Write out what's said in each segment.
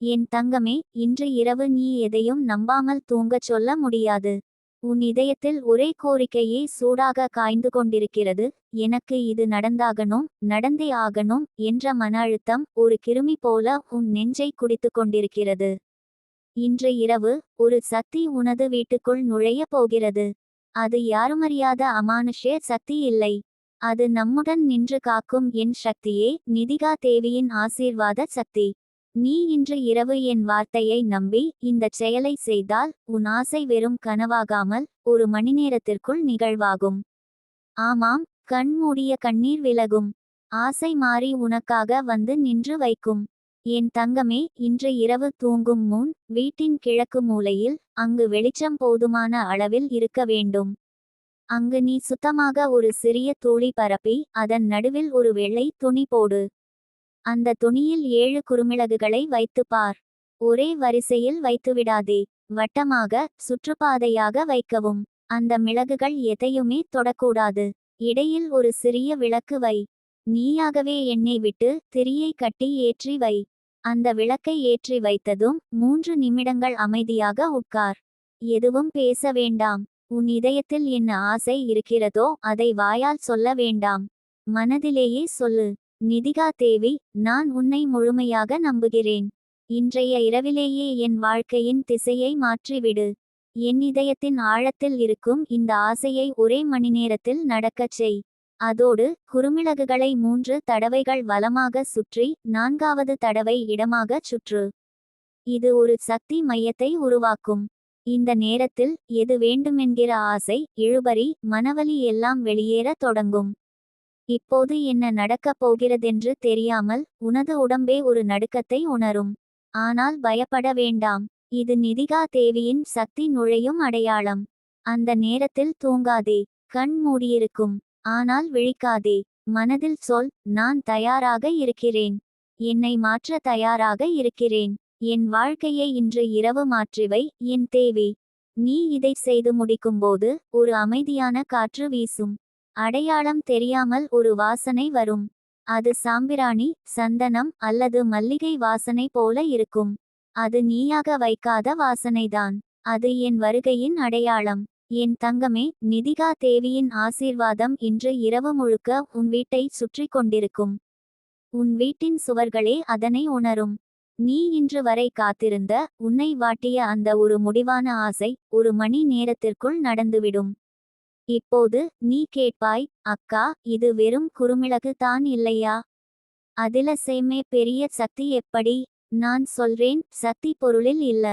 என் தங்கமே இன்று இரவு நீ எதையும் நம்பாமல் தூங்கச் சொல்ல முடியாது. உன் இதயத்தில் ஒரே கோரிக்கையே சூடாக காய்ந்து கொண்டிருக்கிறது. எனக்கு இது நடந்தாகணும் நடந்தே ஆகணும் என்ற மன அழுத்தம் ஒரு கிருமி போல உன் நெஞ்சை குடித்துக் கொண்டிருக்கிறது. இன்று இரவு ஒரு சக்தி உனது வீட்டுக்குள் நுழையப் போகிறது. அது யாருமறியாத அமானுஷ்ய சக்தி இல்லை. அது நம்முடன் நின்று காக்கும் என் சக்தியே நிதிகா தேவியின் ஆசீர்வாத சக்தி. நீ இன்று இரவு என் வார்த்தையை நம்பி இந்தச் செயலை செய்தால் உன் ஆசை வெறும் கனவாகாமல் ஒரு மணி நேரத்திற்குள் நிகழ்வாகும். ஆமாம் கண் மூடிய கண்ணீர் விலகும். ஆசை மாறி உனக்காக வந்து நின்று வைக்கும். என் தங்கமே இன்று இரவு தூங்கும் முன் வீட்டின் கிழக்கு மூலையில் அங்கு வெளிச்சம் போதுமான அளவில் இருக்க வேண்டும். அங்கு நீ சுத்தமாக ஒரு சிறிய தூளி பரப்பி அதன் நடுவில் ஒரு வெள்ளை துணி போடு. அந்த துணியில் ஏழு குறுமிளகுகளை வைத்துப்பார் ஒரே வரிசையில் வைத்துவிடாதே. வட்டமாக சுற்றுப்பாதையாக வைக்கவும். அந்த மிளகுகள் எதையுமே தொடக்கூடாது. இடையில் ஒரு சிறிய விளக்கு வை. நீயாகவே எண்ணெய் விட்டு திரியை கட்டி ஏற்றி வை. அந்த விளக்கை ஏற்றி வைத்ததும் மூன்று நிமிடங்கள் அமைதியாக உட்கார். எதுவும் பேச வேண்டாம். உன் இதயத்தில் என்ன ஆசை இருக்கிறதோ அதை வாயால் சொல்ல வேண்டாம். மனதிலேயே சொல்லு. நிதிகா தேவி நான் உன்னை முழுமையாக நம்புகிறேன். இன்றைய இரவிலேயே என் வாழ்க்கையின் திசையை மாற்றிவிடு. என் இதயத்தின் ஆழத்தில் இருக்கும் இந்த ஆசையை ஒரே மணி நேரத்தில் நடக்கச் செய். அதோடு குறுமிளகுகளை மூன்று தடவைகள் வலமாக சுற்றி நான்காவது தடவை இடமாகச் சுற்று. இது ஒரு சக்தி மையத்தை உருவாக்கும். இந்த நேரத்தில் எது வேண்டுமென்கிற ஆசை இழுபறி மனவலி எல்லாம் வெளியேறத் தொடங்கும். இப்போது என்ன நடக்கப் போகிறதென்று தெரியாமல் உனது உடம்பே ஒரு நடுக்கத்தை உணரும். ஆனால் பயப்பட வேண்டாம். இது நிதிகா தேவியின் சக்தி நுழையும் அடையாளம். அந்த நேரத்தில் தூங்காதே. கண் மூடியிருக்கும். ஆனால் விழிக்காதே. மனதில் சொல் நான் தயாராக இருக்கிறேன். என்னை மாற்ற தயாராக இருக்கிறேன். என் வாழ்க்கையை இன்று இரவு மாற்றிவை. என் தேவி. நீ இதை செய்து முடிக்கும்போது ஒரு அமைதியான காற்று வீசும். அடையாளம் தெரியாமல் ஒரு வாசனை வரும். அது சாம்பிராணி சந்தனம் அல்லது மல்லிகை வாசனை போல இருக்கும். அது நீயாக வைக்காத வாசனைதான். அது என் வருகையின் அடையாளம். என் தங்கமே நிதிகா தேவியின் ஆசீர்வாதம் இன்று இரவு முழுக்க உன் வீட்டை சுற்றி கொண்டிருக்கும். உன் வீட்டின் சுவர்களே அதனை உணரும். நீ இன்று வரை காத்திருந்த உன்னை வாட்டிய அந்த ஒரு முடிவான ஆசை ஒரு மணி நேரத்திற்குள் நடந்துவிடும். இப்போது நீ கேட்பாய் அக்கா இது வெறும் குறுமிளகு தான் இல்லையா? அதில சேமே பெரிய சக்தி எப்படி? நான் சொல்றேன் சக்தி பொருளில் இல்ல.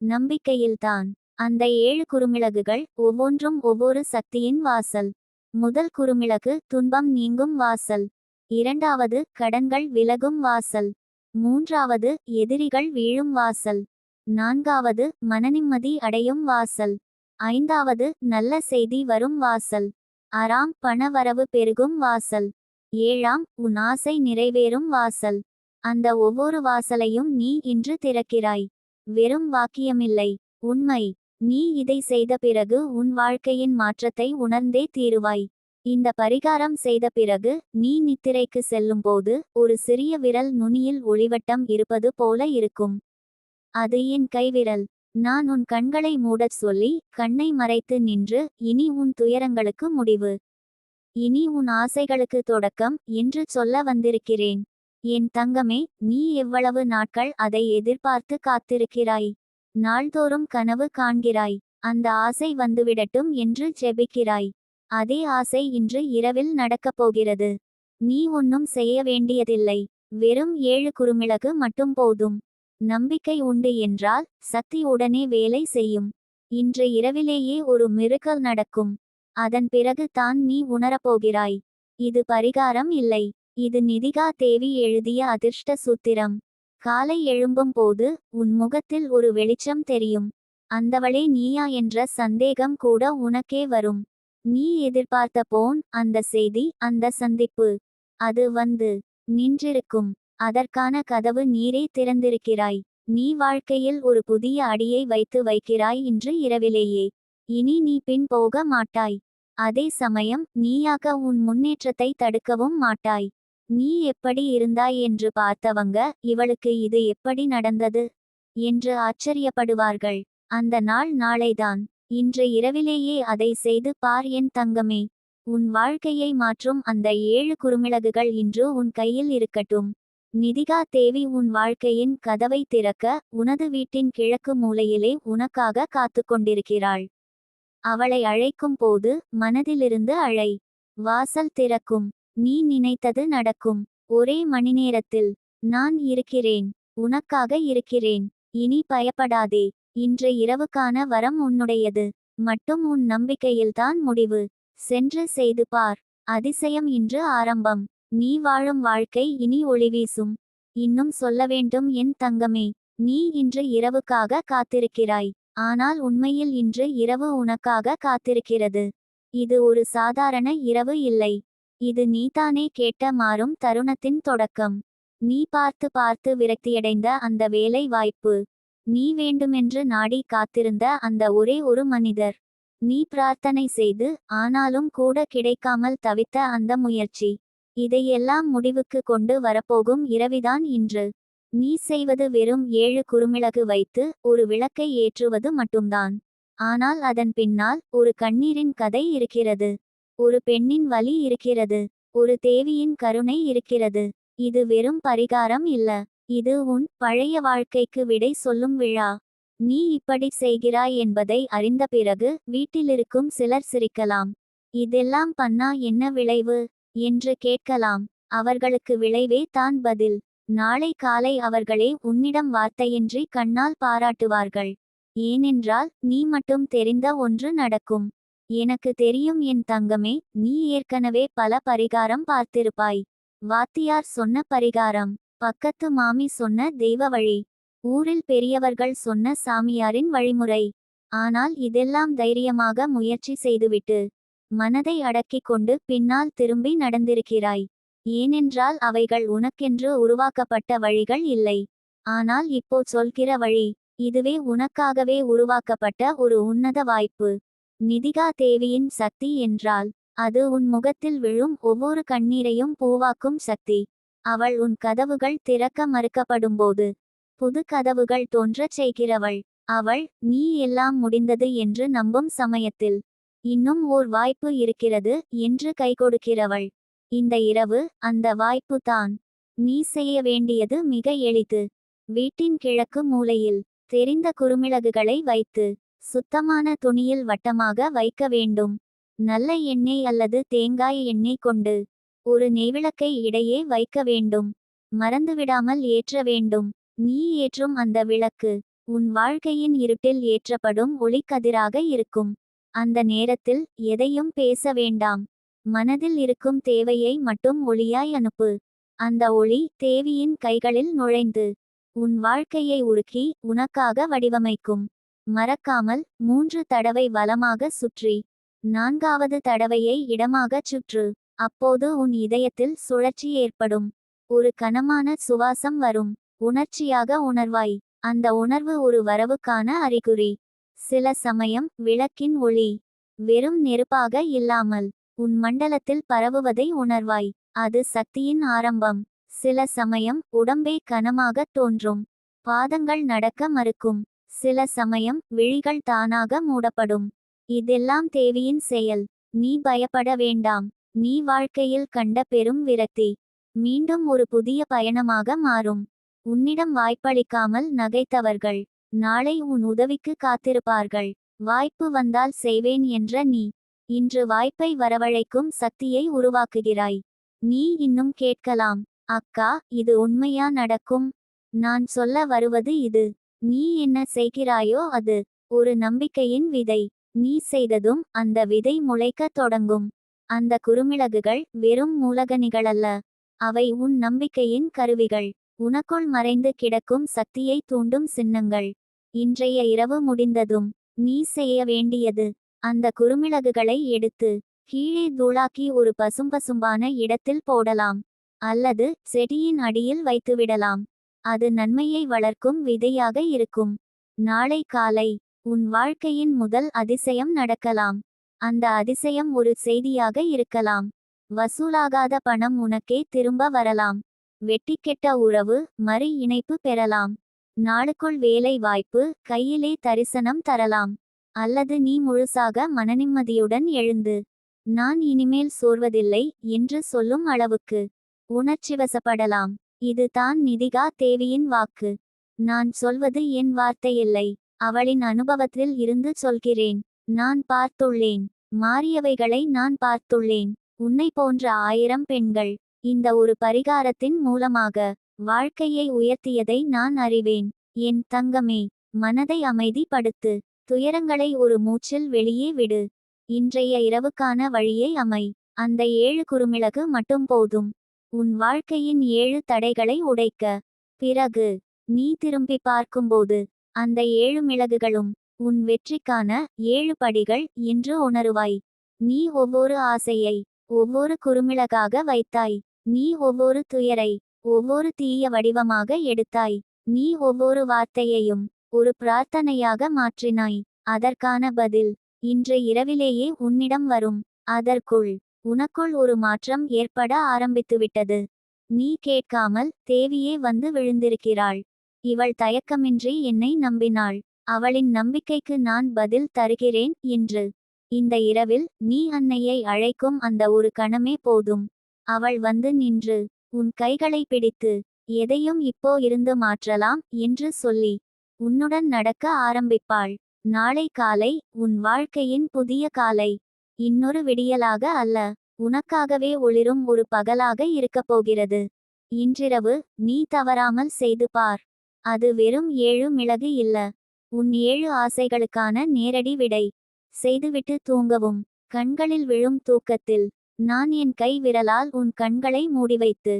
நம்பிக்கையில்தான் அந்த ஏழு குறுமிளகுகள் ஒவ்வொன்றும் ஒவ்வொரு சக்தியின் வாசல். முதல் குறுமிளகு துன்பம் நீங்கும் வாசல். இரண்டாவது கடன்கள் விலகும் வாசல். மூன்றாவது எதிரிகள் வீழும் வாசல். நான்காவது மனநிம்மதி அடையும் வாசல். ஐந்தாவது நல்ல செய்தி வரும் வாசல். ஆறாம் பணவரவு பெருகும் வாசல். ஏழாம் உன் ஆசை நிறைவேறும் வாசல். அந்த ஒவ்வொரு வாசலையும் நீ இன்று திறக்கிறாய். வெறும் வாக்கியமில்லை. உண்மை. நீ இதை செய்த பிறகு உன் வாழ்க்கையின் மாற்றத்தை உணர்ந்தே தீருவாய். இந்த பரிகாரம் செய்த பிறகு நீ நித்திரைக்கு செல்லும்போது ஒரு சிறிய விரல் நுனியில் ஒளிவட்டம் இருப்பது போல இருக்கும். அது என் கைவிரல். நான் உன் கண்களை மூடச் சொல்லி கண்ணை மறைத்து நின்று இனி உன் துயரங்களுக்கு முடிவு. இனி உன் ஆசைகளுக்கு தொடக்கம் என்று சொல்ல வந்திருக்கிறேன். என் தங்கமே நீ எவ்வளவு நாட்கள் அதை எதிர்பார்த்து காத்திருக்கிறாய்? நாள்தோறும் கனவு காண்கிறாய். அந்த ஆசை வந்துவிடட்டும் என்று ஜெபிக்கிறாய். அதே ஆசை இன்று இரவில் நடக்கப் போகிறது. நீ ஒன்னும் செய்ய வேண்டியதில்லை. வெறும் ஏழு குறுமிளகு மட்டும் போதும். நம்பிக்கை உண்டு என்றால் சக்தி உடனே வேலை செய்யும். இன்று இரவிலேயே ஒரு மிருக்கல் நடக்கும். அதன் பிறகு தான் நீ உணரப்போகிறாய். இது பரிகாரம் இல்லை. இது நிதிகா தேவி எழுதிய அதிர்ஷ்ட சூத்திரம். காலை எழும்பும் போது உன் முகத்தில் ஒரு வெளிச்சம் தெரியும். அந்தவளே நீயா என்ற சந்தேகம் கூட உனக்கே வரும். நீ எதிர்பார்த்த போன் அந்த செய்தி அந்த சந்திப்பு. அது வந்து நின்றிருக்கும். அதற்கான கதவு நீரே திறந்திருக்கிறாய். நீ வாழ்க்கையில் ஒரு புதிய அடியை வைத்து வைக்கிறாய் இன்று இரவிலேயே. இனி நீ பின் போக மாட்டாய். அதே சமயம் நீயாக உன் முன்னேற்றத்தை தடுக்கவும் மாட்டாய். நீ எப்படி இருந்தாய் என்று பார்த்தவங்க இவளுக்கு இது எப்படி நடந்தது என்று ஆச்சரியப்படுவார்கள். அந்த நாள் நாளைதான். இன்று இரவிலேயே அதை செய்து பார் என் தங்கமே. உன் வாழ்க்கையை மாற்றும் அந்த ஏழு குறுமிளகுகள் இன்று உன் கையில் இருக்கட்டும். நிதிகா தேவி உன் வாழ்க்கையின் கதவை திறக்க உனது வீட்டின் கிழக்கு மூலையிலே உனக்காக காத்து கொண்டிருக்கிறாள் அவளை அழைக்கும் போது மனதிலிருந்து அழை. வாசல் திறக்கும். நீ நினைத்தது நடக்கும். ஒரே மணிநேரத்தில் நான் இருக்கிறேன். உனக்காக இருக்கிறேன். இனி பயப்படாதே. இன்று இரவுக்கான வரம் உன்னுடையது. மட்டும் உன் நம்பிக்கையில்தான் முடிவு. சென்று செய்து பார். அதிசயம் இன்று ஆரம்பம். நீ வாழும் வாழ்க்கை இனி ஒளிவீசும். இன்னும் சொல்ல வேண்டும் என் தங்கமே நீ இன்று இரவுக்காக காத்திருக்கிறாய். ஆனால் உண்மையில் இன்று இரவு உனக்காக காத்திருக்கிறது. இது ஒரு சாதாரண இரவு இல்லை. இது நீதானே கேட்ட மாறும் தருணத்தின் தொடக்கம். நீ பார்த்து பார்த்து விரக்தியடைந்த அந்த வேலை வாய்ப்பு. நீ வேண்டுமென்று நாடி காத்திருந்த அந்த ஒரே ஒரு மனிதர். நீ பிரார்த்தனை செய்து ஆனாலும் கூட கிடைக்காமல் தவித்த அந்த முயற்சி. இதையெல்லாம் முடிவுக்கு கொண்டு வரப்போகும் இரவிதான் இன்று. நீ செய்வது வெறும் ஏழு குறுமிளகு வைத்து ஒரு விளக்கை ஏற்றுவது மட்டும்தான். ஆனால் அதன் பின்னால் ஒரு கண்ணீரின் கதை இருக்கிறது. ஒரு பெண்ணின் வலி இருக்கிறது. ஒரு தேவியின் கருணை இருக்கிறது. இது வெறும் பரிகாரம் இல்ல. இது உன் பழைய வாழ்க்கைக்கு விடை சொல்லும் விழா. நீ இப்படி செய்கிறாய் என்பதை அறிந்த பிறகு வீட்டிலிருக்கும் சிலர் சிரிக்கலாம். இதெல்லாம் பண்ணா என்ன விளைவு? என்று கேட்கலாம். அவர்களுக்கு விளைவே தான் பதில். நாளை காலை அவர்களே உன்னிடம் வார்த்தையின்றி கண்ணால் பாராட்டுவார்கள். ஏனென்றால் நீ மட்டும் தெரிந்த ஒன்று நடக்கும். எனக்கு தெரியும் என் தங்கமே நீ ஏற்கனவே பல பரிகாரம் பார்த்திருப்பாய். வாத்தியார் சொன்ன பரிகாரம் பக்கத்து மாமி சொன்ன தெய்வ வழி. ஊரில் பெரியவர்கள் சொன்ன சாமியாரின் வழிமுறை. ஆனால் இதெல்லாம் தைரியமாக முயற்சி செய்துவிட்டு மனதை அடக்கிக் கொண்டு பின்னால் திரும்பி நடந்திருக்கிறாய். ஏனென்றால் அவைகள் உனக்கென்று உருவாக்கப்பட்ட வழிகள் இல்லை. ஆனால் இப்போ சொல்கிற வழி இதுவே உனக்காகவே உருவாக்கப்பட்ட ஒரு உன்னத வாய்ப்பு. நிதிகா தேவியின் சக்தி என்றால் அது உன் முகத்தில் விழும் ஒவ்வொரு கண்ணீரையும் பூவாக்கும் சக்தி. அவள் உன் கதவுகள் திறக்க மறுக்கப்படும்போது புது கதவுகள் தோன்றச் செய்கிறவள். அவள் நீ எல்லாம் முடிந்தது என்று நம்பும் சமயத்தில் இன்னும் ஓர் வாய்ப்பு இருக்கிறது என்று கை கொடுக்கிறவள் இந்த இரவு அந்த வாய்ப்பு தான். நீ செய்ய வேண்டியது மிக எளிது. வீட்டின் கிழக்கு மூலையில் தெரிந்த குறுமிளகுகளை வைத்து சுத்தமான துணியில் வட்டமாக வைக்க வேண்டும். நல்ல எண்ணெய் அல்லது தேங்காய் எண்ணெய் கொண்டு ஒரு நெய்விளக்கை இடையே வைக்க வேண்டும். மறந்துவிடாமல் ஏற்ற வேண்டும். நீ ஏற்றும் அந்த விளக்கு உன் வாழ்க்கையின் இருட்டில் ஏற்றப்படும் ஒளிக்கதிராக இருக்கும். அந்த நேரத்தில் எதையும் பேச வேண்டாம். மனதில் இருக்கும் தேவையை மட்டும் ஒளியாய் அனுப்பு. அந்த ஒளி தேவியின் கைகளில் நுழைந்து உன் வாழ்க்கையை உருக்கி உனக்காக வடிவமைக்கும். மறக்காமல் மூன்று தடவை வலமாக சுற்றி நான்காவது தடவையை இடமாகச் சுற்று. அப்போது உன் இதயத்தில் சுழற்சி ஏற்படும். ஒரு கனமான சுவாசம் வரும். உணர்ச்சியாக உணர்வாய். அந்த உணர்வு ஒரு வரவுக்கான அறிகுறி. சில சமயம் விளக்கின் ஒளி வெறும் நெருப்பாக இல்லாமல் உன் மண்டலத்தில் பரவுவதை உணர்வாய். அது சக்தியின் ஆரம்பம். சில சமயம் உடம்பே கனமாகத் தோன்றும். பாதங்கள் நடக்க மறுக்கும். சில சமயம் விழிகள் தானாக மூடப்படும். இதெல்லாம் தேவியின் செயல். நீ பயப்பட வேண்டாம். நீ வாழ்க்கையில் கண்ட பெரும் விரக்தி. மீண்டும் ஒரு புதிய பயணமாக மாறும். உன்னிடம் வாய்ப்பளிக்காமல் நகைத்தவர்கள். நாளை உன் உதவிக்கு காத்திருப்பார்கள். வாய்ப்பு வந்தால் செய்வேன் என்ற நீ. இன்று வாய்ப்பை வரவழைக்கும் சக்தியை உருவாக்குகிறாய். நீ இன்னும் கேட்கலாம். அக்கா இது உண்மையா நடக்கும்? நான் சொல்ல வருவது இது. நீ என்ன செய்கிறாயோ அது. ஒரு நம்பிக்கையின் விதை. நீ செய்ததும் அந்த விதை முளைக்கத் தொடங்கும். அந்த குறுமிளகுகள் வெறும் மூலகனிகளல்ல. அவை உன் நம்பிக்கையின் கருவிகள். உனக்குள் மறைந்து கிடக்கும் சக்தியை தூண்டும் சின்னங்கள். இன்றைய இரவு முடிந்ததும் நீ செய்ய வேண்டியது அந்த குறுமிளகுகளை எடுத்து கீழே தூளாக்கி ஒரு பசும்பசும்பான இடத்தில் போடலாம். அல்லது செடியின் அடியில் வைத்துவிடலாம். அது நன்மையை வளர்க்கும் விதையாக இருக்கும். நாளை காலை உன் வாழ்க்கையின் முதல் அதிசயம் நடக்கலாம். அந்த அதிசயம் ஒரு செய்தியாக இருக்கலாம். வசூலாகாத பணம் உனக்கே திரும்ப வரலாம். வெட்டிக்கெட்ட உறவு மறு இணைப்பு பெறலாம். நாளுக்குள் வேலை வாய்ப்பு கையிலே தரிசனம் தரலாம். அல்லது நீ முழுசாக மனநிம்மதியுடன் எழுந்து நான் இனிமேல் சோர்வதில்லை என்று சொல்லும் அளவுக்கு உணர்ச்சிவசப்படலாம். இது தான் நிதிகா தேவியின் வாக்கு. நான் சொல்வது என் வார்த்தையில்லை. அவளின் அனுபவத்தில் இருந்து சொல்கிறேன். நான் பார்த்துள்ளேன். மாறியவைகளை நான் பார்த்துள்ளேன். உன்னை போன்ற ஆயிரம் பெண்கள் இந்த ஒரு பரிகாரத்தின் மூலமாக வாழ்க்கையை உயர்த்தியதை நான் அறிவேன். என் தங்கமே மனதை அமைதிப்படுத்து. துயரங்களை ஒரு மூச்சில் வெளியே விடு. இன்றைய இரவுக்கான வழியை அமை. அந்த ஏழு குறுமிளகு மட்டும் போதும். உன் வாழ்க்கையின் ஏழு தடைகளை உடைக்க. பிறகு நீ திரும்பி பார்க்கும்போது அந்த ஏழு மிளகுகளும் உன் வெற்றிக்கான ஏழு படிகள் என்று உணருவாய். நீ ஒவ்வொரு ஆசையை ஒவ்வொரு குறுமிளகாக வைத்தாய். நீ ஒவ்வொரு துயரை ஒவ்வொரு தீய வடிவமாக எடுத்தாய். நீ ஒவ்வொரு வார்த்தையையும் ஒரு பிரார்த்தனையாக மாற்றினாய். அதற்கான பதில் இன்று இரவிலேயே உன்னிடம் வரும். அதற்குள் உனக்குள் ஒரு மாற்றம் ஏற்பட ஆரம்பித்துவிட்டது. நீ கேட்காமல் தேவியே வந்து விழுந்திருக்கிறாள். இவள் தயக்கமின்றி என்னை நம்பினாள். அவளின் நம்பிக்கைக்கு நான் பதில் தருகிறேன் என்று. இந்த இரவில் நீ அன்னையை அழைக்கும் அந்த ஒரு கணமே போதும். அவள் வந்து நின்று உன் கைகளை பிடித்து எதையும் இப்போ இருந்து மாற்றலாம் என்று சொல்லி உன்னுடன் நடக்க ஆரம்பிப்பாள். நாளை காலை உன் வாழ்க்கையின் புதிய காலை. இன்னொரு விடியலாக அல்ல. உனக்காகவே ஒளிரும் ஒரு பகலாக இருக்கப் போகிறது. இன்றிரவு நீ தவறாமல் செய்து பார். அது வெறும் ஏழு மிளகு இல்ல. உன் ஏழு ஆசைகளுக்கான நேரடி விடை. செய்துவிட்டு தூங்கவும். கண்களில் விழும் தூக்கத்தில் நான் என் கை விரலால் உன் கண்களை மூடிவைத்து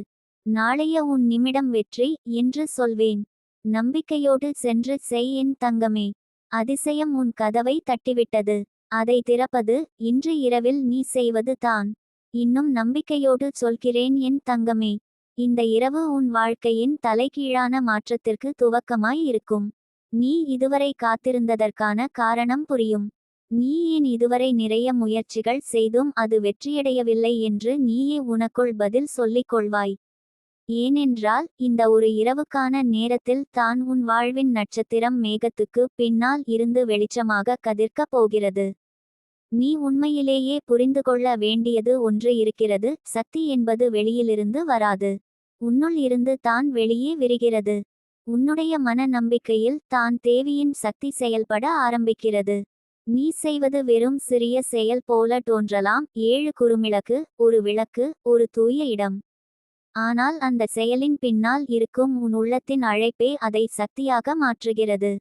நாளைய உன் நிமிடம் வெற்றி என்று சொல்வேன். நம்பிக்கையோடு சென்று செய் என் தங்கமே. அதிசயம் உன் கதவை தட்டிவிட்டது. அதை திறப்பது இன்று இரவில் நீ செய்வது தான். இன்னும் நம்பிக்கையோடு சொல்கிறேன் என் தங்கமே. இந்த இரவு உன் வாழ்க்கையின் தலைகீழான மாற்றத்திற்கு துவக்கமாய் இருக்கும். நீ இதுவரை காத்திருந்ததற்கான காரணம் புரியும். நீ ஏன் இதுவரை நிறைய முயற்சிகள் செய்தும் அது வெற்றியடையவில்லை என்று நீயே உனக்குள் பதில் சொல்லிக் கொள்வாய் ஏனென்றால் இந்த ஒரு இரவுக்கான நேரத்தில் தான் உன் வாழ்வின் நட்சத்திரம் மேகத்துக்கு பின்னால் இருந்து வெளிச்சமாக கதிர்க்கப் போகிறது. நீ உண்மையிலேயே புரிந்து கொள்ள வேண்டியது ஒன்று இருக்கிறது சக்தி என்பது வெளியிலிருந்து வராது. உன்னுள் இருந்து தான் வெளியே விரிகிறது. உன்னுடைய மன நம்பிக்கையில் தான் தேவியின் சக்தி செயல்பட ஆரம்பிக்கிறது. நீ செய்வது வெறும் சிறிய செயல் போல தோன்றலாம். ஏழு குறுமிளக்கு ஒரு விளக்கு ஒரு தூய இடம். ஆனால் அந்த செயலின் பின்னால் இருக்கும் உன் உள்ளத்தின் அழைப்பே அதை சக்தியாக மாற்றுகிறது.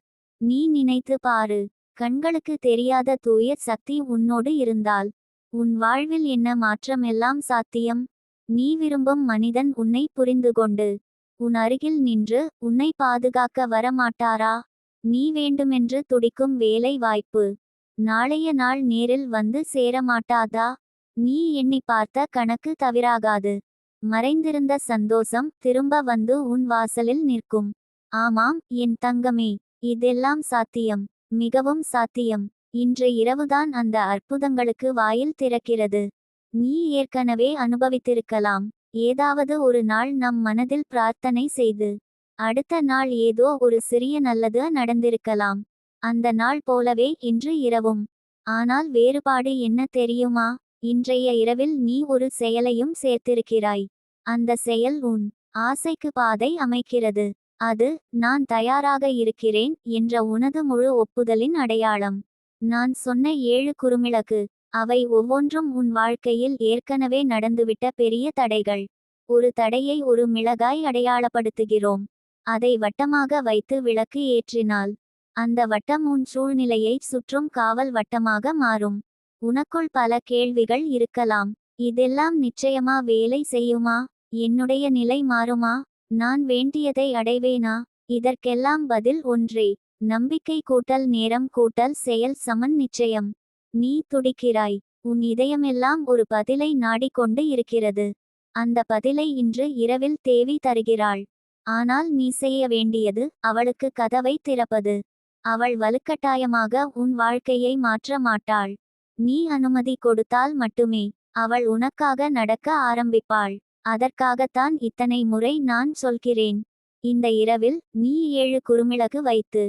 நீ நினைத்து பாரு. கண்களுக்கு தெரியாத தூய சக்தி உன்னோடு இருந்தால் உன் வாழ்வில் என்ன மாற்றம் எல்லாம் சாத்தியம்? நீ விரும்பும் மனிதன் உன்னை புரிந்து கொண்டு உன் அருகில் நின்று உன்னை பாதுகாக்க வரமாட்டாரா? நீ வேண்டுமென்று துடிக்கும் வேலை வாய்ப்பு. நாளைய நாள் நேரில் வந்து சேரமாட்டாதா? நீ எண்ணி பார்த்த கணக்கு தவிராகாது மறைந்திருந்த சந்தோஷம் திரும்ப வந்து உன் வாசலில் நிற்கும். ஆமாம் என் தங்கமே இதெல்லாம் சாத்தியம் மிகவும் சாத்தியம். இன்று இரவுதான் அந்த அற்புதங்களுக்கு வாயில் திறக்கிறது. நீ ஏற்கனவே அனுபவித்திருக்கலாம். ஏதாவது ஒரு நாள் நம் மனதில் பிரார்த்தனை செய்து அடுத்த நாள் ஏதோ ஒரு சிறிய நல்லது நடந்திருக்கலாம். அந்த நாள் போலவே இன்று இரவும். ஆனால் வேறுபாடு என்ன தெரியுமா? இன்றைய இரவில் நீ ஒரு செயலையும் சேர்த்திருக்கிறாய். அந்த செயல் உன் ஆசைக்கு பாதை அமைக்கிறது. அது நான் தயாராக இருக்கிறேன் என்ற உனது முழு ஒப்புதலின் அடையாளம். நான் சொன்ன ஏழு குறுமிளகு அவை ஒவ்வொன்றும் உன் வாழ்க்கையில் ஏற்கனவே நடந்துவிட்ட பெரிய தடைகள். ஒரு தடையை ஒரு மிளகாய் அடையாளப்படுத்துகிறோம். அதை வட்டமாக வைத்து விளக்கு ஏற்றினால் அந்த வட்டம் உன் சூழ்நிலையை சுற்றும் காவல் வட்டமாக மாறும். உனக்குள் பல கேள்விகள் இருக்கலாம். இதெல்லாம் நிச்சயமா வேலை செய்யுமா? என்னுடைய நிலை மாறுமா? நான் வேண்டியதை அடைவேனா? இதற்கெல்லாம் பதில் ஒன்றே. நம்பிக்கை கூட்டல் நேரம் கூட்டல் செயல் சமன் நிச்சயம். நீ துடிக்கிறாய். உன் இதயமெல்லாம் ஒரு பதிலை நாடிக்கொண்டு இருக்கிறது. அந்த பதிலை இன்று இரவில் தேவி தருகிறாள். ஆனால் நீ செய்ய வேண்டியது அவளுக்கு கதவை திறப்பது. அவள் வலுக்கட்டாயமாக உன் வாழ்க்கையை மாற்ற மாட்டாள். நீ அனுமதி கொடுத்தால் மட்டுமே அவள் உனக்காக நடக்க ஆரம்பிப்பாள். அதற்காகத்தான் இத்தனை முறை நான் சொல்கிறேன். இந்த இரவில் நீ ஏழு குறுமிளகு வைத்து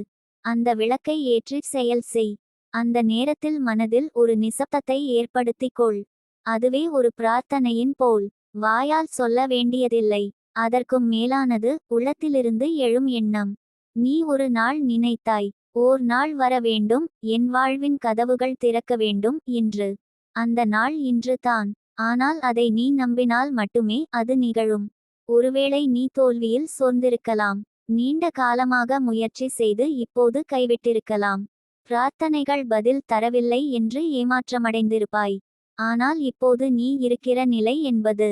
அந்த விளக்கை ஏற்றி செயல் செய். அந்த நேரத்தில் மனதில் ஒரு நிசப்தத்தை ஏற்படுத்திக் கொள். அதுவே ஒரு பிரார்த்தனையின் போல். வாயால் சொல்ல வேண்டியதில்லை. அதற்கும் மேலானது உள்ளத்திலிருந்து எழும் எண்ணம். நீ ஒரு நாள் நினைத்தாய். ஓர் நாள் வர வேண்டும் என் வாழ்வின் கதவுகள் திறக்க வேண்டும் என்று அந்த நாள் இன்று தான். ஆனால் அதை நீ நம்பினால் மட்டுமே அது நிகழும். ஒருவேளை நீ தோல்வியில் சோர்ந்திருக்கலாம். நீண்ட காலமாக முயற்சி செய்து இப்போது கைவிட்டிருக்கலாம். பிரார்த்தனைகள் பதில் தரவில்லை என்று ஏமாற்றமடைந்திருப்பாய். ஆனால் இப்போது நீ இருக்கிற நிலை என்பது.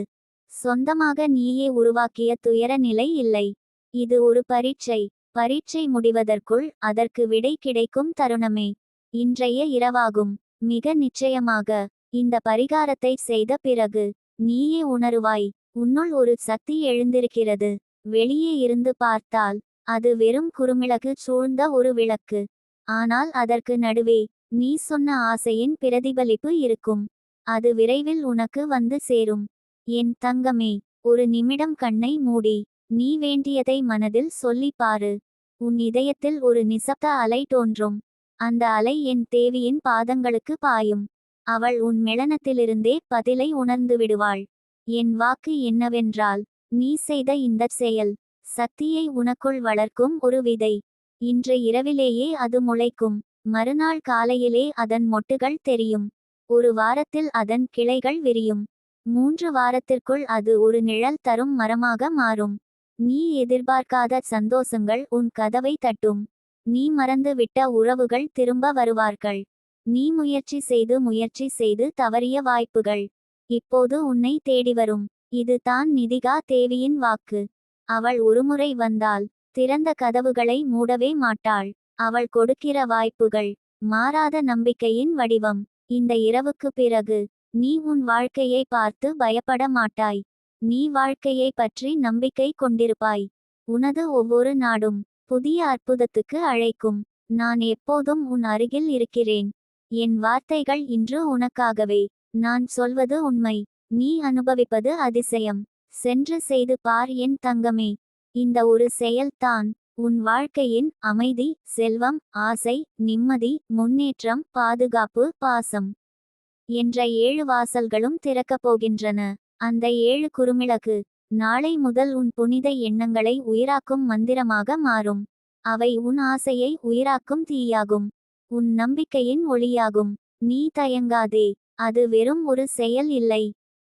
சொந்தமாக நீயே உருவாக்கிய துயர நிலை இல்லை. இது ஒரு பரீட்சை. பரீட்சை முடிவதற்குள் அதற்கு விடை கிடைக்கும் தருணமே. இன்றைய இரவாகும். மிக நிச்சயமாக இந்த பரிகாரத்தை செய்த பிறகு நீயே உணருவாய். உன்னுள் ஒரு சக்தி எழுந்திருக்கிறது. வெளியே இருந்து பார்த்தால் அது வெறும் குறுமிளகு சூழ்ந்த ஒரு விளக்கு. ஆனால் அதற்கு நடுவே நீ சொன்ன ஆசையின் பிரதிபலிப்பு இருக்கும். அது விரைவில் உனக்கு வந்து சேரும். என் தங்கமே ஒரு நிமிடம் கண்ணை மூடி. நீ வேண்டியதை மனதில் சொல்லி பாரு. உன் இதயத்தில் ஒரு நிசப்த அலை தோன்றும். அந்த அலை என் தேவியின் பாதங்களுக்கு பாயும். அவள் உன் மெளனத்திலிருந்தே பதிலை உணர்ந்து விடுவாள். என் வாக்கு என்னவென்றால் நீ செய்த இந்த செயல் சக்தியை உனக்குள் வளர்க்கும் ஒரு விதை. இன்று இரவிலேயே அது முளைக்கும். மறுநாள் காலையிலே அதன் மொட்டுகள் தெரியும். ஒரு வாரத்தில் அதன் கிளைகள் விரியும். மூன்று வாரத்திற்குள் அது ஒரு நிழல் தரும் மரமாக மாறும். நீ எதிர்பார்க்காத சந்தோஷங்கள் உன் கதவை தட்டும். நீ மறந்து விட்ட உறவுகள் திரும்ப வருவார்கள். நீ முயற்சி செய்து முயற்சி செய்து தவறிய வாய்ப்புகள். இப்போது உன்னை தேடி வரும். இது தான் நிதிகா தேவியின் வாக்கு. அவள் ஒருமுறை வந்தால் திறந்த கதவுகளை மூடவே மாட்டாள். அவள் கொடுக்கிற வாய்ப்புகள் மாறாத நம்பிக்கையின் வடிவம். இந்த இரவுக்கு பிறகு நீ உன் வாழ்க்கையை பார்த்து பயப்பட மாட்டாய். நீ வாழ்க்கையை பற்றி நம்பிக்கை கொண்டிருப்பாய். உனது ஒவ்வொரு நாடும் புதிய அற்புதத்துக்கு அழைக்கும். நான் எப்போதும் உன் அருகில் இருக்கிறேன். என் வார்த்தைகள் இன்று உனக்காகவே. நான் சொல்வது உண்மை. நீ அனுபவிப்பது அதிசயம். சென்று செய்து பார் என் தங்கமே. இந்த ஒரு செயல்தான் உன் வாழ்க்கையின் அமைதி செல்வம் ஆசை நிம்மதி முன்னேற்றம் பாதுகாப்பு பாசம் என்ற ஏழு வாசல்களும் திறக்கப் போகின்றன. அந்த ஏழு குறுமிளகு நாளை முதல் உன் புனித எண்ணங்களை உயிராக்கும் மந்திரமாக மாறும். அவை உன் ஆசையை உயிராக்கும் தீயாகும். உன் நம்பிக்கையின் ஒளியாகும். நீ தயங்காதே. அது வெறும் ஒரு செயல் இல்லை.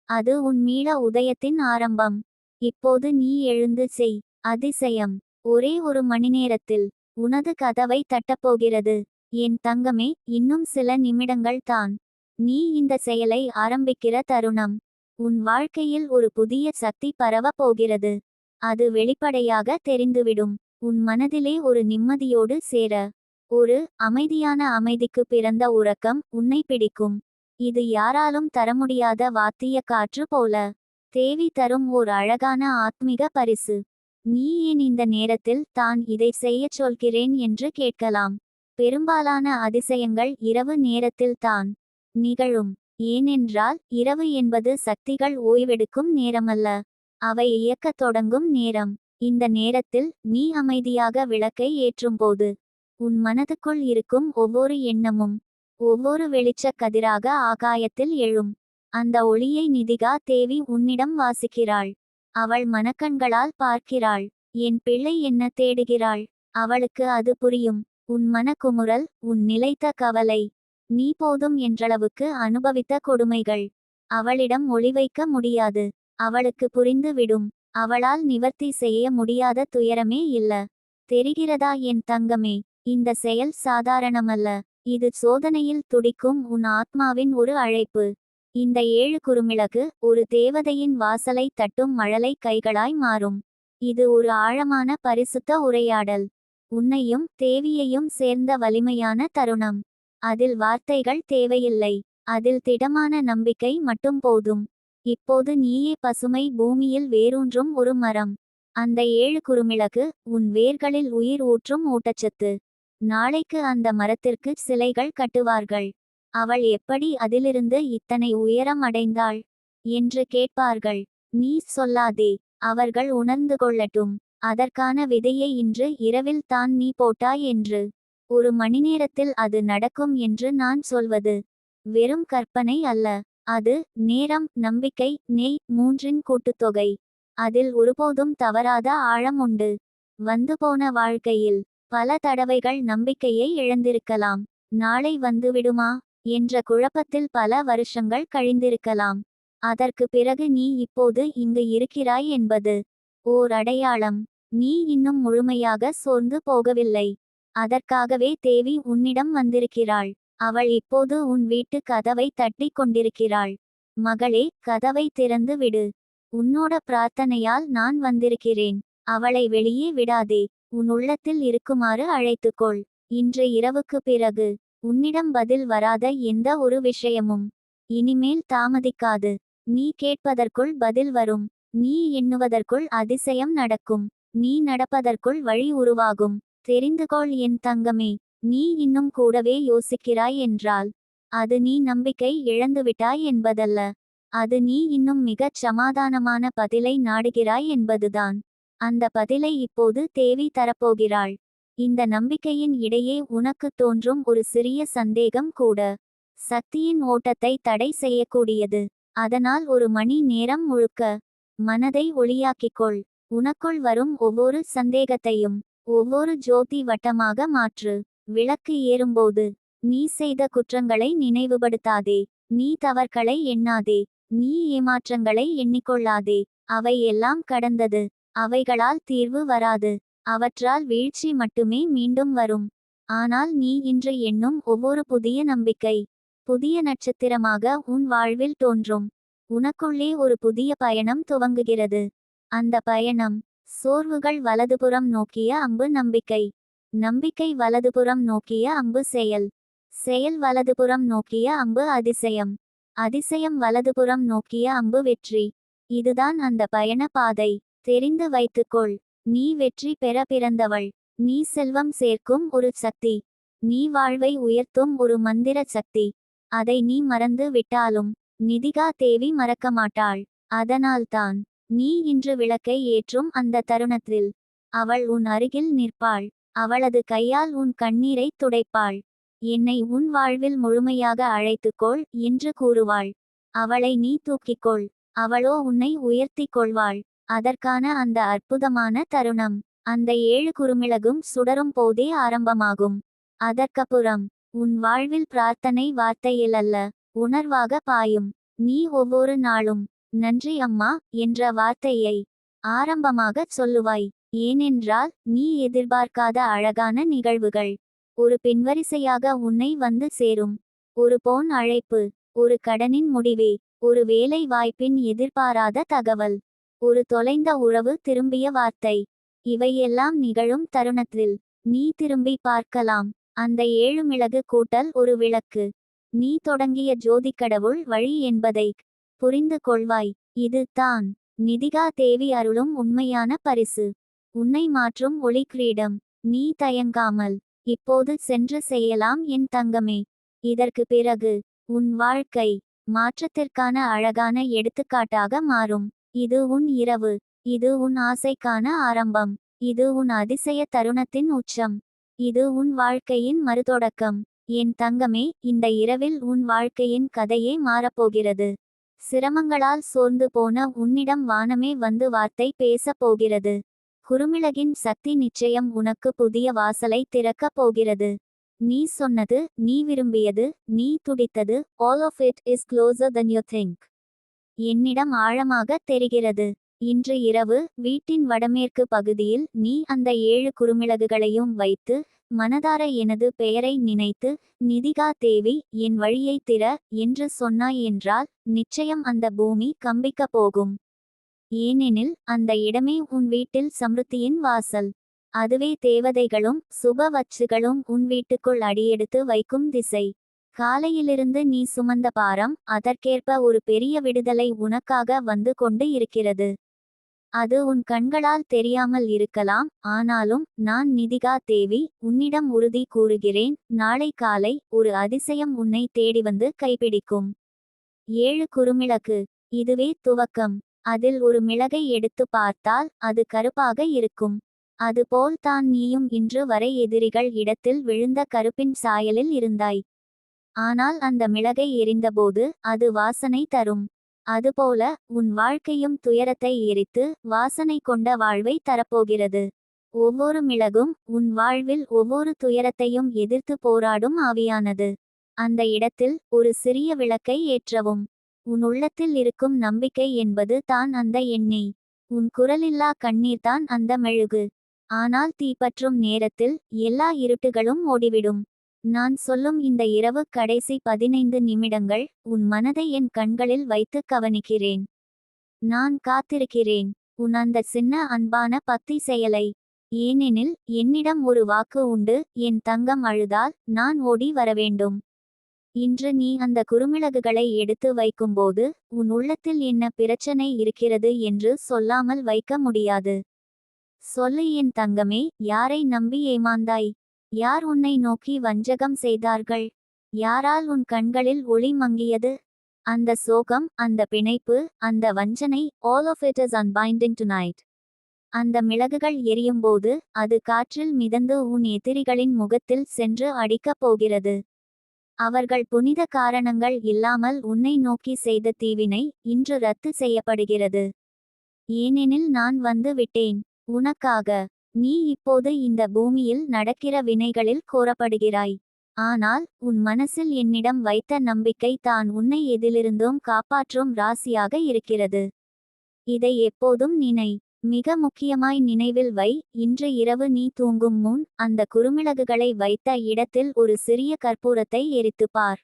அது உன் மீள உதயத்தின் ஆரம்பம். இப்போது நீ எழுந்து செய். அதிசயம். ஒரே ஒரு மணிநேரத்தில் உனது கதவை தட்டப்போகிறது. என் தங்கமே இன்னும் சில நிமிடங்கள் தான். நீ இந்த செயலை ஆரம்பிக்கிற தருணம். உன் வாழ்க்கையில் ஒரு புதிய சக்தி பரவப் போகிறது. அது வெளிப்படையாக தெரிந்துவிடும். உன் மனதிலே ஒரு நிம்மதியோடு சேர. ஒரு அமைதியான அமைதிக்கு பிறந்த உறக்கம் உன்னை பிடிக்கும். இது யாராலும் தர முடியாத வாத்திய காற்று போல. தேவி தரும் ஓர் அழகான ஆத்மிக பரிசு. நீ ஏன் இந்த நேரத்தில் தான் இதை செய்யச் சொல்கிறேன் என்று கேட்கலாம். பெரும்பாலான அதிசயங்கள் இரவு நேரத்தில் தான் நிகழும். ஏனென்றால் இரவு என்பது சக்திகள் ஓய்வெடுக்கும் நேரமல்ல. அவை இயக்கத் தொடங்கும் நேரம். இந்த நேரத்தில் நீ அமைதியாக விளக்கை ஏற்றும்போது உன் மனதுக்குள் இருக்கும் ஒவ்வொரு எண்ணமும் ஒவ்வொரு வெளிச்சக் கதிராக ஆகாயத்தில் எழும். அந்த ஒளியை நிதிகா தேவி உன்னிடம் வாசிக்கிறாள். அவள் மனக்கண்களால் பார்க்கிறாள். என் பிள்ளை என்ன தேடுகிறாள்? அவளுக்கு அது புரியும். உன் மனக்குமுறல் உன் நிலைத்த கவலை. நீ போதும் என்றளவுக்கு அனுபவித்த கொடுமைகள். அவளிடம் ஒளிவைக்க முடியாது. அவளுக்கு புரிந்து விடும். அவளால் நிவர்த்தி செய்ய முடியாத துயரமே இல்ல. தெரிகிறதா என் தங்கமே? இந்த செயல் சாதாரணமல்ல. இது சோதனையில் துடிக்கும் உன் ஆத்மாவின் ஒரு அழைப்பு. இந்த ஏழு குறுமிளகு ஒரு தேவதையின் வாசலை தட்டும் மழலை கைகளாய் மாறும். இது ஒரு ஆழமான பரிசுத்த உரையாடல். உன்னையும் தேவியையும் சேர்ந்த வலிமையான தருணம். அதில் வார்த்தைகள் தேவையில்லை. அதில் திடமான நம்பிக்கை மட்டும் போதும். இப்போது நீயே பசுமை பூமியில் வேரூன்றும் ஒரு மரம். அந்த ஏழு குறுமிளகு உன் வேர்களில் உயிர் ஊற்றும் ஊட்டச்சத்து. நாளைக்கு அந்த மரத்திற்கு சிலைகள் கட்டுவார்கள். அவள் எப்படி அதிலிருந்து இத்தனை உயரம் அடைந்தாள்? என்று கேட்பார்கள். நீ சொல்லாதே. அவர்கள் உணர்ந்து கொள்ளட்டும். அதற்கான விதையை இன்று இரவில் தான் நீ போட்டாய் என்று. ஒரு மணிநேரத்தில் அது நடக்கும் என்று நான் சொல்வது. வெறும் கற்பனை அல்ல. அது நேரம் நம்பிக்கை நெய் மூன்றின் கூட்டுத்தொகை. அதில் ஒருபோதும் தவறாத ஆழம் உண்டு. வந்து போன வாழ்க்கையில் பல தடவைகள் நம்பிக்கையை இழந்திருக்கலாம். நாளை வந்துவிடுமா என்ற குழப்பத்தில் பல வருஷங்கள் கழிந்திருக்கலாம். அதற்கு பிறகு நீ இப்போது இங்கு இருக்கிறாய் என்பது. ஓர் அடையாளம். நீ இன்னும் முழுமையாக சோர்ந்து போகவில்லை. அதற்காகவே தேவி உன்னிடம் வந்திருக்கிறாள். அவள் இப்போது உன் வீட்டு கதவை தட்டி கொண்டிருக்கிறாள். மகளே கதவை திறந்து விடு. உன்னோட பிரார்த்தனையால் நான் வந்திருக்கிறேன். அவளை வெளியே விடாதே. உன் உள்ளத்தில் இருக்குமாறு அழைத்துக்கொள். இன்று இரவுக்கு பிறகு உன்னிடம் பதில் வராத எந்த ஒரு விஷயமும் இனிமேல் தாமதிக்காது. நீ கேட்பதற்குள் பதில் வரும். நீ எண்ணுவதற்குள் அதிசயம் நடக்கும். நீ நடப்பதற்குள் வழி உருவாகும். தெரிந்துகொள் என் தங்கமே நீ இன்னும் கூடவே யோசிக்கிறாய் என்றால் அது நீ நம்பிக்கை இழந்துவிட்டாய் என்பதல்ல. அது நீ இன்னும் மிகச் சமாதானமான பதிலை நாடுகிறாய் என்பதுதான். அந்த பதிலை இப்போது தேவி தரப்போகிறாள். இந்த நம்பிக்கையின் இடையே உனக்கு தோன்றும் ஒரு சிறிய சந்தேகம் கூட. சக்தியின் ஓட்டத்தை தடை செய்யக்கூடியது. அதனால் ஒரு மணி நேரம் முழுக்க மனதை ஒளியாக்கிக்கொள் உனக்குள் வரும் ஒவ்வொரு சந்தேகத்தையும் ஒவ்வொரு ஜோதி வட்டமாக மாற்று. விளக்கு ஏறும்போது நீ செய்த குற்றங்களை நினைவுபடுத்தாதே. நீ தவறுகளை எண்ணாதே. நீ ஏமாற்றங்களை எண்ணிக்கொள்ளாதே. அவை எல்லாம் கடந்தது. அவைகளால் தீர்வு வராது. அவற்றால் வீழ்ச்சி மட்டுமே மீண்டும் வரும். ஆனால் நீ இன்று எண்ணும் ஒவ்வொரு புதிய நம்பிக்கை. புதிய நட்சத்திரமாக உன் வாழ்வில் தோன்றும். உனக்குள்ளே ஒரு புதிய பயணம் துவங்குகிறது. அந்த பயணம் சோர்வுகள் வலதுபுறம் நோக்கிய அம்பு நம்பிக்கை. நம்பிக்கை வலதுபுறம் நோக்கிய அம்பு செயல். செயல் வலதுபுறம் நோக்கிய அம்பு அதிசயம். அதிசயம் வலதுபுறம் நோக்கிய அம்பு வெற்றி. இதுதான் அந்த பயண பாதை. தெரிந்து வைத்துக்கொள். நீ வெற்றி பெற பிறந்தவள். நீ செல்வம் சேர்க்கும் ஒரு சக்தி. நீ வாழ்வை உயர்த்தும் ஒரு மந்திர சக்தி. அதை நீ மறந்து விட்டாலும் நிதிகா தேவி மறக்க மாட்டாள். அதனால்தான் நீ இன்று விளக்கை ஏற்றும் அந்த தருணத்தில். அவள் உன் அருகில் நிற்பாள். அவளது கையால் உன் கண்ணீரை துடைப்பாள். என்னை உன் வாழ்வில் முழுமையாக அழைத்துக்கொள் என்று கூறுவாள். அவளை நீ தூக்கிக்கொள். அவளோ உன்னை உயர்த்திக் கொள்வாள். அதற்கான அந்த அற்புதமான தருணம். அந்த ஏழு குறுமிளகும் சுடரும் போதே ஆரம்பமாகும். அதற்கப்புறம் உன் வாழ்வில் பிரார்த்தனை வார்த்தையில் அல்ல உணர்வாக பாயும். நீ ஒவ்வொரு நாளும் நன்றி அம்மா என்ற வார்த்தையை ஆரம்பமாகச் சொல்லுவாய். ஏனென்றால் நீ எதிர்பார்க்காத அழகான நிகழ்வுகள். ஒரு பின்வரிசையாக உன்னை வந்து சேரும். ஒரு போன் அழைப்பு. ஒரு கடனின் முடிவே. ஒரு வேலை வாய்ப்பின் எதிர்பாராத தகவல். ஒரு தொலைந்த உறவு திரும்பிய வார்த்தை. இவையெல்லாம் நிகழும் தருணத்தில் நீ திரும்பி பார்க்கலாம். அந்த ஏழு மிளகு கூட்டல் ஒரு விளக்கு. நீ தொடங்கிய ஜோதிக்கடவுள் வழி என்பதை புரிந்து கொள்வாய். இது தான். நிதிகா தேவி அருளும் உண்மையான பரிசு. உன்னை மாற்றும் ஒளி கிரீடம். நீ தயங்காமல். இப்போது சென்று செய்யலாம் என் தங்கமே. இதற்கு பிறகு உன் வாழ்க்கை மாற்றத்திற்கான அழகான எடுத்துக்காட்டாக மாறும். இது உன் இரவு. இது உன் ஆசைக்கான ஆரம்பம். இது உன் அதிசய தருணத்தின் உச்சம். இது உன் வாழ்க்கையின் மறுதொடக்கம். என் தங்கமே இந்த இரவில் உன் வாழ்க்கையின் கதையே மாறப்போகிறது. சிரமங்களால் சோர்ந்து போன உன்னிடம் வானமே வந்து வார்த்தை பேசப் போகிறது. குறுமிளகின் சக்தி நிச்சயம் உனக்கு புதிய வாசலை திறக்கப் போகிறது. நீ சொன்னது நீ விரும்பியது நீ துடித்தது all of it is closer than you think என்னிடம் ஆழமாக தெரிகிறது. இன்று இரவு வீட்டின் வடமேற்கு பகுதியில் நீ அந்த ஏழு குறுமிளகுகளையும் வைத்து மனதார எனது பெயரை நினைத்து நிதிகா தேவி என் வழியை திற என்று சொன்னாய் என்றால் நிச்சயம் அந்த பூமி கம்பிக்கப் போகும். ஏனெனில் அந்த இடமே உன் வீட்டில் சமிருத்தியின் வாசல். அதுவே தேவதைகளும் சுபவச்சுகளும் உன் வீட்டுக்குள் அடியெடுத்து வைக்கும் திசை. காலையிலிருந்து நீ சுமந்த பாரம் அதற்கேற்ப ஒரு பெரிய விடுதலை உனக்காக வந்து கொண்டு இருக்கிறது. அது உன் கண்களால் தெரியாமல் இருக்கலாம் ஆனாலும் நான் நிதிகா தேவி உன்னிடம் உறுதி கூறுகிறேன் நாளை காலை ஒரு அதிசயம் உன்னை தேடி வந்து கைப்பிடிக்கும். ஏழு குறுமிளகு. இதுவே துவக்கம். அதில் ஒரு மிளகை எடுத்து பார்த்தால் அது கருப்பாக இருக்கும். அதுபோல் தான் நீயும் இன்று வரை எதிரிகள் இடத்தில் விழுந்த கருப்பின் சாயலில் இருந்தாய். ஆனால் அந்த மிளகை எரிந்தபோது அது வாசனை தரும். அதுபோல உன் வாழ்க்கையும் துயரத்தை எரித்து வாசனை கொண்ட வாழ்வை தரப்போகிறது. ஒவ்வொரு மிளகும் உன் வாழ்வில் ஒவ்வொரு துயரத்தையும் எதிர்த்து போராடும் ஆவியானது. அந்த இடத்தில் ஒரு சிறிய விளக்கை ஏற்றவும். உன் உள்ளத்தில் இருக்கும் நம்பிக்கை என்பது தான் அந்த எண்ணெய். உன் குரலில்லா கண்ணீர்தான் அந்த மெழுகு. ஆனால் தீப்பற்றும் நேரத்தில் எல்லா இருட்டுகளும் ஓடிவிடும். நான் சொல்லும் இந்த இரவு கடைசி பதினைந்து நிமிடங்கள் உன் மனதை என் கண்களில் வைத்து கவனிக்கிறேன். நான் காத்திருக்கிறேன். உன் அந்த சின்ன அன்பான பக்தி செயலை. ஏனெனில் என்னிடம் ஒரு வாக்கு உண்டு. என் தங்கம் அழுதால் நான் ஓடி வரவேண்டும் இன்று நீ அந்த குறுமிளகுகளை எடுத்து வைக்கும்போது உன் உள்ளத்தில் என்ன பிரச்சனை இருக்கிறது என்று சொல்லாமல் வைக்க முடியாது. சொல்லு என் தங்கமே யாரை நம்பி ஏமாந்தாய்? யார் உன்னை நோக்கி வஞ்சகம் செய்தார்கள்? யாரால் உன் கண்களில் ஒளி மங்கியது? அந்த சோகம் அந்த பிணைப்பு அந்த வஞ்சனை all of it is unbinding tonight அந்த மிளகுகள் எரியும்போது அது காற்றில் மிதந்து உன் எதிரிகளின் முகத்தில் சென்று அடிக்கப் போகிறது. அவர்கள் புனித காரணங்கள் இல்லாமல் உன்னை நோக்கி செய்த தீவினை இன்று ரத்து செய்யப்படுகிறது. ஏனெனில் நான் வந்து விட்டேன். உனக்காக நீ இப்போது இந்த பூமியில் நடக்கிற வினைகளில் கோரப்படுகிறாய். ஆனால் உன் மனசில் என்னிடம் வைத்த நம்பிக்கை தான் உன்னை எதிலிருந்தும் காப்பாற்றும் ராசியாக இருக்கிறது. இதை எப்போதும் நினை. மிக முக்கியமாய் நினைவில் வை. இன்று இரவு நீ தூங்கும் முன் அந்த குறுமிளகுகளை வைத்த இடத்தில் ஒரு சிறிய கற்பூரத்தை எரித்துப் பார்.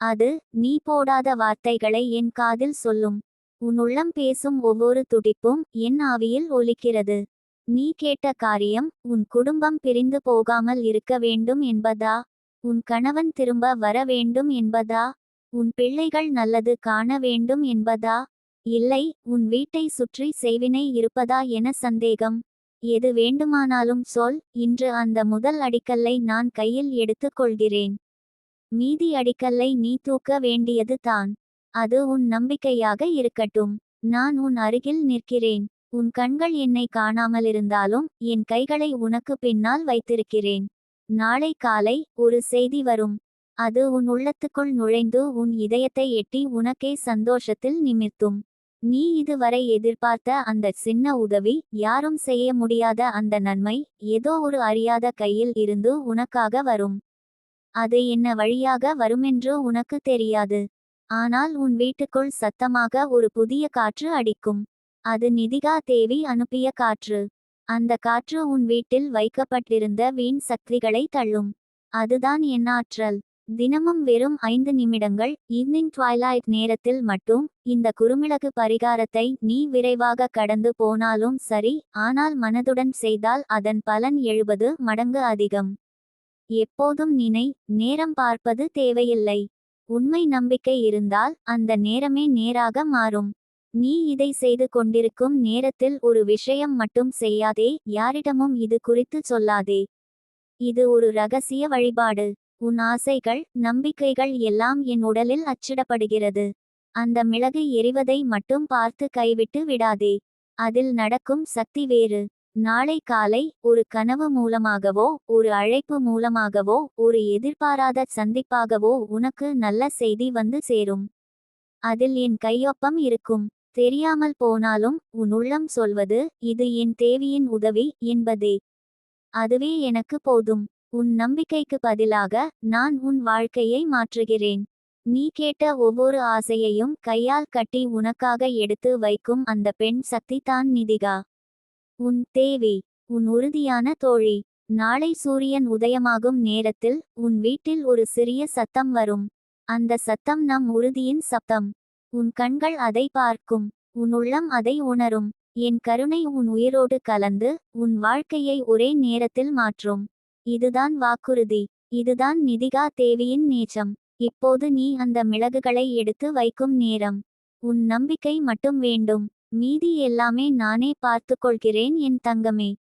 அது நீ போடாத வார்த்தைகளை என் காதில் சொல்லும். உன் உள்ளம் பேசும் ஒவ்வொரு துடிப்பும் என் ஆவியில் ஒலிக்கிறது. நீ கேட்ட காரியம் உன் குடும்பம் பிரிந்து போகாமல் இருக்க வேண்டும் என்பதா? உன் கணவன் திரும்ப வர வேண்டும் என்பதா? உன் பிள்ளைகள் நல்லது காண வேண்டும் என்பதா? இல்லை உன் வீட்டை சுற்றி செய்வினை இருப்பதா என சந்தேகம். எது வேண்டுமானாலும் சொல் இன்று அந்த முதல் அடிக்கல்லை நான் கையில் எடுத்துக் கொள்கிறேன். மீதி அடிக்கல்லை நீ தூக்க வேண்டியது தான். அது உன் நம்பிக்கையாக இருக்கட்டும். நான் உன் அருகில் நிற்கிறேன். உன் கண்கள் என்னை காணாமலிருந்தாலும் என் கைகளை உனக்கு பின்னால் வைத்திருக்கிறேன். நாளை காலை ஒரு செய்தி வரும். அது உன் உள்ளத்துக்குள் நுழைந்து உன் இதயத்தை எட்டி உனக்கே சந்தோஷத்தில் நிமிர்த்தும். நீ இதுவரை எதிர்பார்த்த அந்த சின்ன உதவி யாரும் செய்ய முடியாத அந்த நன்மை ஏதோ ஒரு அறியாத கையில் இருந்து உனக்காக வரும். அது என்ன வழியாக வருமென்று உனக்கு தெரியாது. ஆனால் உன் வீட்டுக்குள் சத்தமாக ஒரு புதிய காற்று அடிக்கும். அது நிதிகா தேவி அனுப்பிய காற்று. அந்த காற்று உன் வீட்டில் வைக்கப்பட்டிருந்த வீண் சக்திகளை தள்ளும். அதுதான் என் ஆற்றல். தினமும் வெறும் ஐந்து நிமிடங்கள் ஈவ்னிங் ட்வைலைட் நேரத்தில் மட்டும் இந்த குறுமிளகு பரிகாரத்தை நீ விரைவாக கடந்து போனாலும் சரி ஆனால் மனதுடன் செய்தால் அதன் பலன் எழுபது மடங்கு அதிகம். எப்போதும் நினை நேரம் பார்ப்பது தேவையில்லை. உண்மை நம்பிக்கை இருந்தால் அந்த நேரமே நேராக மாறும். நீ இதை செய்து கொண்டிருக்கும் நேரத்தில் ஒரு விஷயம் மட்டும் செய்யாதே யாரிடமும் இது குறித்து சொல்லாதே. இது ஒரு ரகசிய வழிபாடு. உன் ஆசைகள் நம்பிக்கைகள் எல்லாம் என் உடலில் அச்சிடப்படுகிறது. அந்த மிளகு எரிவதை மட்டும் பார்த்து கைவிட்டு விடாதே. அதில் நடக்கும் சக்தி வேறு. நாளை காலை ஒரு கனவு மூலமாகவோ ஒரு அழைப்பு மூலமாகவோ ஒரு எதிர்பாராத சந்திப்பாகவோ உனக்கு நல்ல செய்தி வந்து சேரும். அதில் என் கையொப்பம் இருக்கும். தெரியாமல் போனாலும் உன் உள்ளம் சொல்வது இது என் தேவியின் உதவி என்பதே. அதுவே எனக்கு போதும். உன் நம்பிக்கைக்கு பதிலாக நான் உன் வாழ்க்கையை மாற்றுகிறேன். நீ கேட்ட ஒவ்வொரு ஆசையையும் கையால் கட்டி உனக்காக எடுத்து வைக்கும் அந்த பெண் சக்தி தான் நிதிகா. உன் தேவி உன் உறுதியான தோழி. நாளை சூரியன் உதயமாகும் நேரத்தில் உன் வீட்டில் ஒரு சிறிய சத்தம் வரும். அந்த சத்தம் நம் உறுதியின் சத்தம் உன் கண்கள் அதை பார்க்கும் உன் உள்ளம் அதை உணரும். என் கருணை உன் உயிரோடு கலந்து உன் வாழ்க்கையை ஒரே நேரத்தில் மாற்றும். இதுதான் வாக்குறுதி இதுதான் நிதிகா தேவியின் நேச்சம் இப்போது நீ அந்த மிளகுகளை எடுத்து வைக்கும் நேரம். உன் நம்பிக்கை மட்டும் வேண்டும் மீதி எல்லாமே நானே பார்த்துக் கொள்கிறேன் என் தங்கமே.